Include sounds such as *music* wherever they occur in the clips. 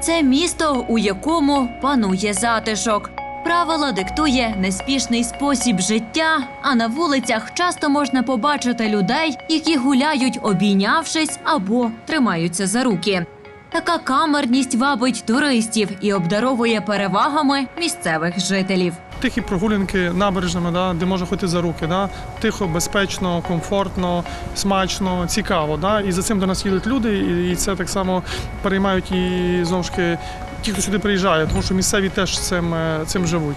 Це місто, у якому панує затишок. Правила диктує неспішний спосіб життя, а на вулицях часто можна побачити людей, які гуляють обійнявшись або тримаються за руки. Така камерність вабить туристів і обдаровує перевагами місцевих жителів. Тихі прогулянки набережними, да, де можна ходити за руки. Да, тихо, безпечно, комфортно, смачно, цікаво. Да, і за цим до нас їдуть люди, і, це так само переймають і знову ж таки ті, хто сюди приїжджає, тому що місцеві теж цим, е, цим живуть.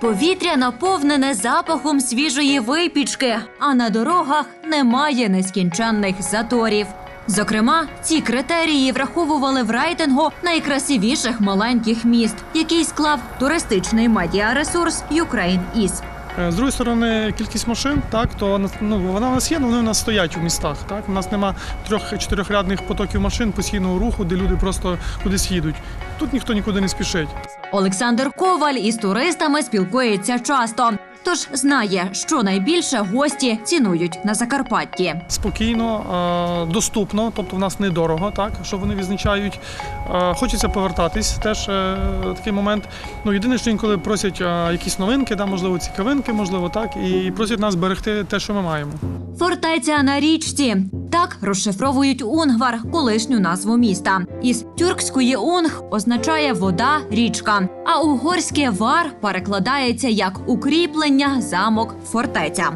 Повітря наповнене запахом свіжої випічки, а на дорогах немає нескінченних заторів. Зокрема, ці критерії враховували в рейтингу найкрасивіших маленьких міст, який склав туристичний медіаресурс Ukraine Is. Е, З другої сторони, кількість машин, так, то ну, вона у нас є, але вони у нас стоять у містах. Так? У нас нема трьох-чотирьохрядних потоків машин постійного руху, де люди просто кудись їдуть. Тут ніхто нікуди не спішить. Олександр Коваль із туристами спілкується часто, тож знає, що найбільше гості цінують на Закарпатті. Спокійно, е, доступно, тобто в нас недорого, так, що вони відзначають. Е, Хочеться повертатись, теж е, такий момент. Ну, єдине, що інколи просять якісь новинки, да, можливо, цікавинки, можливо, так, і просять нас берегти те, що ми маємо. Фортеця на річці. Так розшифровують Унгвар, колишню назву міста. Із тюркської унг означає вода, річка. А угорське вар перекладається як укріплення, замок, фортеця.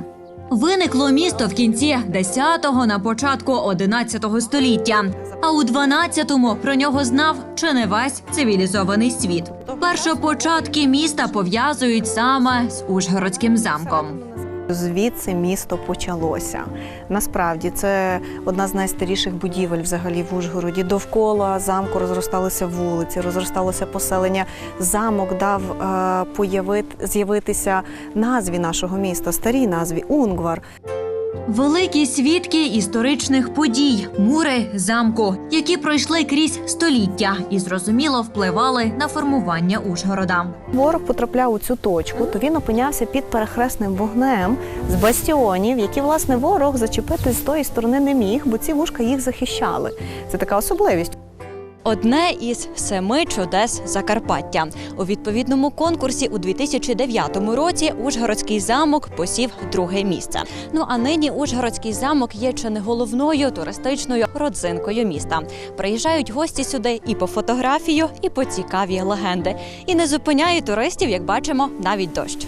Виникло місто в кінці 10-го на початку 11-го століття. А у 12-му про нього знав чи не весь цивілізований світ. Першопочатки міста пов'язують саме з Ужгородським замком. Звідси місто почалося. Насправді це одна з найстаріших будівель взагалі в Ужгороді. Довкола замку розросталися вулиці, розросталося поселення. Замок дав е, появити, з'явитися назві нашого міста, старій назві Унгвар. Великі свідки історичних подій, мури замку, які пройшли крізь століття і зрозуміло впливали на формування Ужгорода. Ворог потрапляв у цю точку, то він опинявся під перехресним вогнем з бастіонів, які власне ворог зачепити з тої сторони не міг, бо ці вушка їх захищали. Це така особливість. Одне із семи чудес Закарпаття у відповідному конкурсі у 2009 році Ужгородський замок посів друге місце. Ну а нині Ужгородський замок є чи не головною туристичною родзинкою міста. Приїжджають гості сюди і по фотографію, і по цікаві легенди. І не зупиняє туристів, як бачимо, навіть дощ.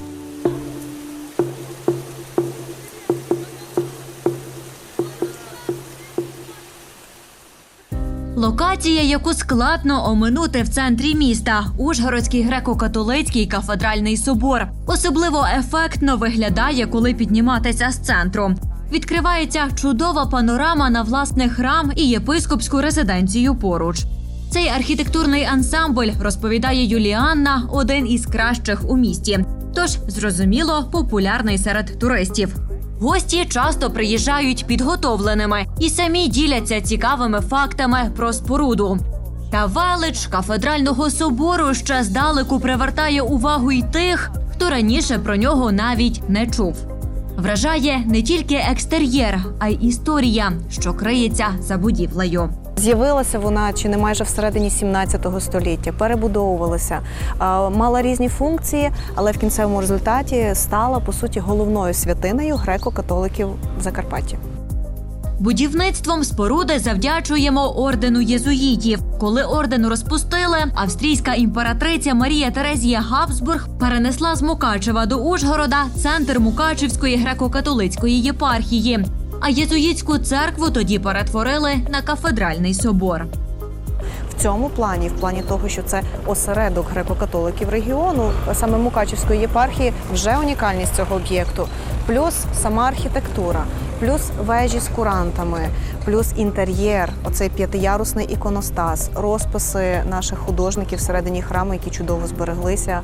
Локація, яку складно оминути в центрі міста Ужгородський греко-католицький кафедральний собор. Особливо ефектно виглядає, коли підніматися з центру. Відкривається чудова панорама на власний храм і єпископську резиденцію поруч. Цей архітектурний ансамбль розповідає Юліанна, один із кращих у місті. Тож, зрозуміло, популярний серед туристів. Гості часто приїжджають підготовленими і самі діляться цікавими фактами про споруду. Та велич кафедрального собору ще здалеку привертає увагу й тих, хто раніше про нього навіть не чув. Вражає не тільки екстер'єр, а й історія, що криється за будівлею. З'явилася вона чи не майже всередині 17 століття, перебудовувалася, мала різні функції, але в кінцевому результаті стала по суті головною святинею греко-католиків в. Будівництвом споруди завдячуємо ордену єзуїтів. Коли орден розпустили, австрійська імператриця Марія Терезія Габсбург перенесла з Мукачева до Ужгорода центр Мукачевської греко-католицької єпархії. А єзуїтську церкву тоді перетворили на кафедральний собор. В цьому плані, в плані того, що це осередок греко-католиків регіону, саме Мукачівської єпархії, вже унікальність цього об'єкту, плюс сама архітектура, плюс вежі з курантами, плюс інтер'єр, оцей п'ятиярусний іконостас, розписи наших художників всередині храму, які чудово збереглися,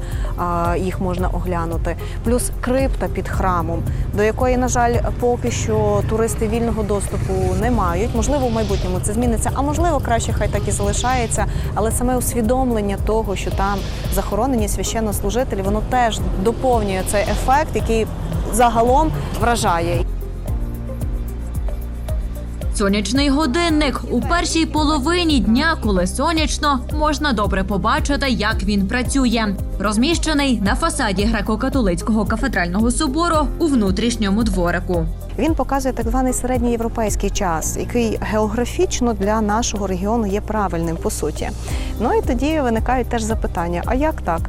їх можна оглянути, плюс крипта під храмом, до якої, на жаль, поки що туристи вільного доступу не мають. Можливо, в майбутньому це зміниться, а можливо, краще хай так і залишається. Але саме усвідомлення того, що там захоронені священнослужителі, воно теж доповнює цей ефект, який загалом вражає. Сонячний годинник у першій половині дня, коли сонячно, можна добре побачити, як він працює. Розміщений на фасаді греко-католицького кафедрального собору у внутрішньому дворику. Він показує так званий середньоєвропейський час, який географічно для нашого регіону є правильним по суті. Ну і тоді виникають теж запитання: а як так?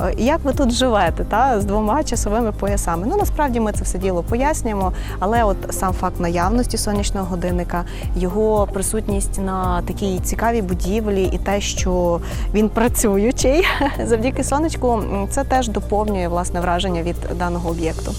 Е, Як ви тут живете та з двома часовими поясами? Ну насправді ми це все діло пояснюємо, але от сам факт наявності сонячного годинника, його присутність на такій цікавій будівлі, і те, що він працюючий *laughs* завдяки сонечку, м, це теж доповнює власне враження від даного об'єкту.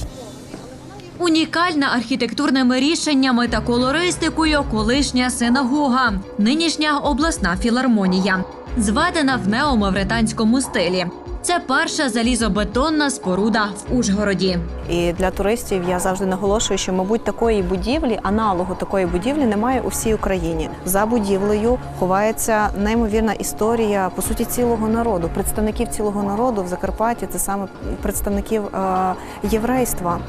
Унікальна архітектурними рішеннями та колористикою колишня синагога, нинішня обласна філармонія, зведена в неомавританському стилі. Це перша залізобетонна споруда в Ужгороді. І для туристів я завжди наголошую, що мабуть такої будівлі, аналогу такої будівлі немає у всій Україні. За будівлею ховається неймовірна історія по суті цілого народу, представників цілого народу в Закарпатті. Це саме представників е, єврейства.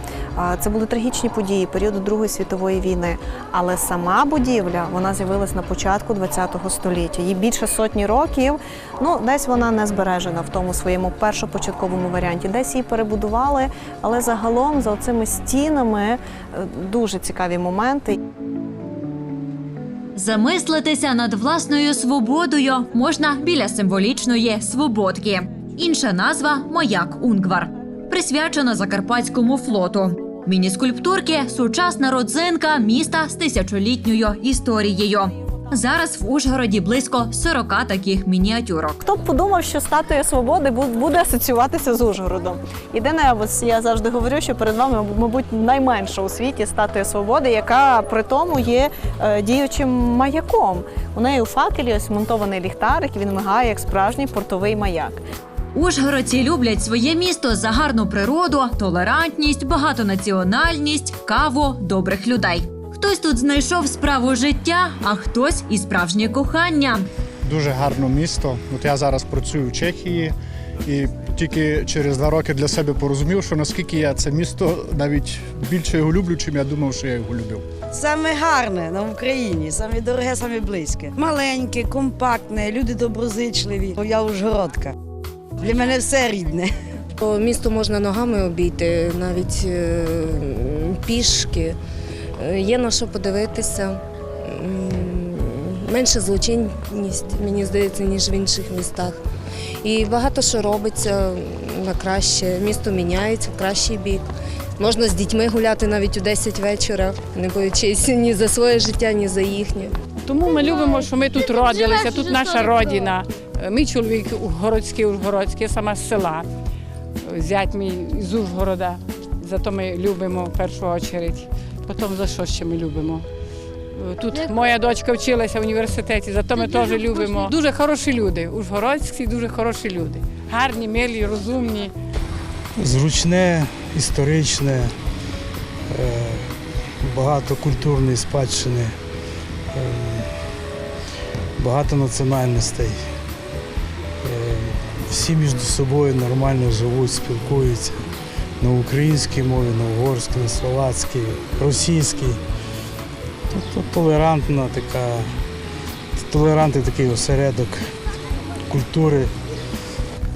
Це були трагічні події періоду Другої світової війни. Але сама будівля вона з'явилась на початку ХХ століття. Їй більше сотні років. Ну десь вона не збережена в тому своєму першопочатковому варіанті. Десь її перебудували, але загалом за цими стінами е, дуже цікаві моменти. Замислитися над власною свободою можна біля символічної свободки. Інша назва маяк Унгвар, присвячена Закарпатському флоту. Міні-скульптурки сучасна родзинка міста з тисячолітньою історією. Зараз в Ужгороді близько 40 таких мініатюрок. Хто б подумав, що статуя свободи бу- буде асоціюватися з Ужгородом? Єдине, ось я завжди говорю, що перед вами, мабуть, найменша у світі статуя свободи, яка при тому є е, діючим маяком. У неї у факелі ось монтований ліхтарик, він мигає як справжній портовий маяк. Ужгородці люблять своє місто за гарну природу, толерантність, багатонаціональність, каву, добрих людей. Хтось тут знайшов справу життя, а хтось і справжнє кохання. Дуже гарне місто. От я зараз працюю в Чехії і тільки через два роки для себе порозумів, що наскільки я це місто навіть більше його люблю, чим я думав, що я його любив. Саме гарне на Україні, саме дороге, саме близьке. Маленьке, компактне, люди доброзичливі. Я ужгородка. Для мене все рідне. То Місто можна ногами обійти, навіть е, пішки. Е, Є на що подивитися. Менше злочинність, мені здається, ніж в інших містах. І багато що робиться на краще. Місто міняється в кращий бік. Можна з дітьми гуляти навіть у 10 вечора, не боючись ні за своє життя, ні за їхнє. Тому ми любимо, що ми тут родилися, тут наша родина. Мій чоловік городський, Ужгородський, сама з села. Зять мій з Ужгорода. Зато ми любимо в першу чергу. Потім за що ще ми любимо? Тут моя дочка вчилася в університеті, зато ми теж любимо. Дуже хороші люди. Ужгородські дуже хороші люди. Гарні, милі, розумні. зручне, історичне, е, багато культурної спадщини, е, багато національностей. Е, Всі між собою нормально живуть, спілкуються на українській мові, на угорській, на словацькій, російській. Тобто толерантна така, толерантний такий осередок культури.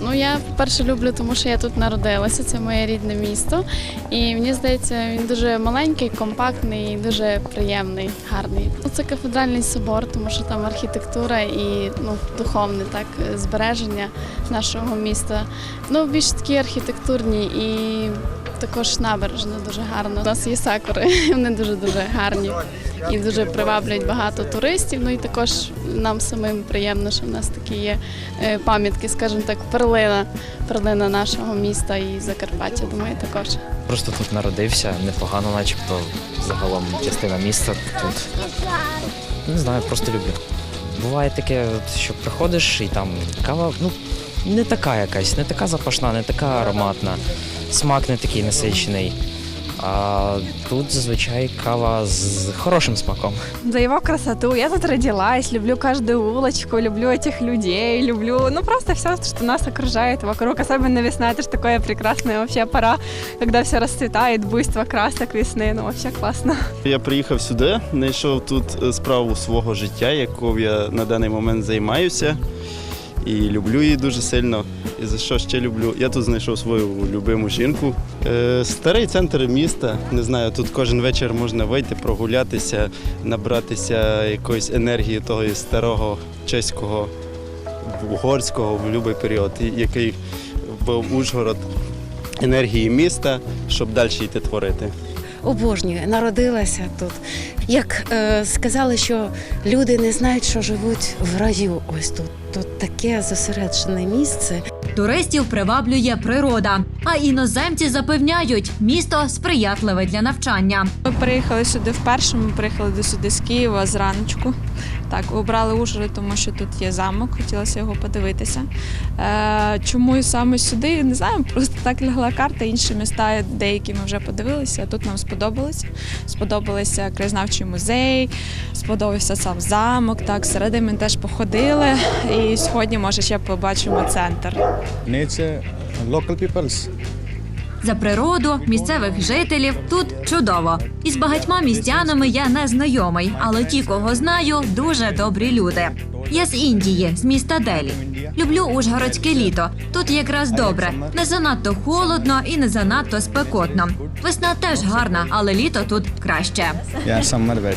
Ну я перше люблю, тому що я тут народилася. Це моє рідне місто. І мені здається, він дуже маленький, компактний, дуже приємний, гарний. Ну, Це кафедральний собор, тому що там архітектура і ну, духовне так збереження нашого міста. Ну, більш такі архітектурні і також набережна дуже гарна. У нас є сакури, *laughs* вони дуже дуже гарні і дуже приваблюють багато туристів. Ну і також нам самим приємно, що в нас такі є е, пам'ятки, скажімо так, перлина, перлина нашого міста і Закарпаття. Думаю, також. Просто тут народився, непогано, начебто загалом частина міста тут. Не знаю, просто люблю. Буває таке, що приходиш і там кава, ну, не така якась, не така запашна, не така ароматна, смак не такий насичений. А тут зазвичай кава з хорошим смаком. за его красоту. Я тут родилась, люблю каждую улочку, люблю этих людей, люблю, ну просто все, что нас окружает вокруг. Особенно весна, это же такая прекрасная вообще пора, когда все расцветает, буйство красок весны, ну вообще классно. Я приїхав сюди, знайшов тут е, справу свого життя, якою я на даний момент займаюся. І люблю її дуже сильно. І за що ще люблю? Я тут знайшов свою любиму жінку. Е, старий центр міста. Не знаю, тут кожен вечір можна вийти, прогулятися, набратися якоїсь енергії того старого чеського, угорського в будь-який період, який був Ужгород енергії міста, щоб далі йти творити. обожнюю, народилася тут. Як е, сказали, що люди не знають, що живуть в раю. Ось тут. Тут таке зосереджене місце. Туристів приваблює природа, а іноземці запевняють, місто сприятливе для навчання. Ми приїхали сюди вперше, ми приїхали до сюди з Києва зраночку. Так, обрали Ужгород, тому що тут є замок, хотілося його подивитися. Е, чому саме сюди? Не знаю, просто так лягла карта. Інші міста, деякі ми вже подивилися. а Тут нам сподобалося. Сподобалися краєзнавчий музей, сподобався сам замок. Так, всередині ми теж походили. І сьогодні, може, ще побачимо центр. Nature, local peoples. За природу, місцевих жителів тут чудово. Із багатьма містянами я не знайомий, але ті, кого знаю, дуже добрі люди. Я з Індії, з міста Делі. Люблю ужгородське літо. Тут якраз добре. Не занадто холодно і не занадто спекотно. Весна теж гарна, але літо тут краще. Yeah, summer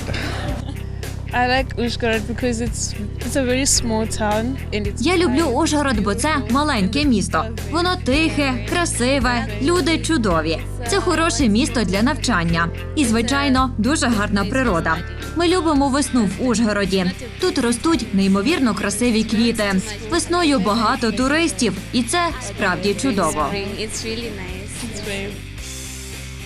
Я люблю Ужгород, бо це маленьке місто. Воно тихе, красиве, люди чудові. Це хороше місто для навчання. І, звичайно, дуже гарна природа. Ми любимо весну в Ужгороді. Тут ростуть неймовірно красиві квіти. Весною багато туристів, і це справді чудово.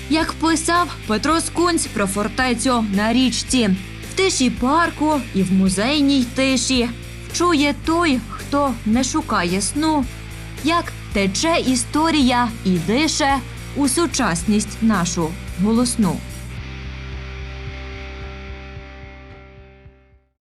Як писав Петро Скунць про фортецю на річці, тиші парку і в музейній тиші чує той, хто не шукає сну, як тече історія і дише у сучасність нашу голосну.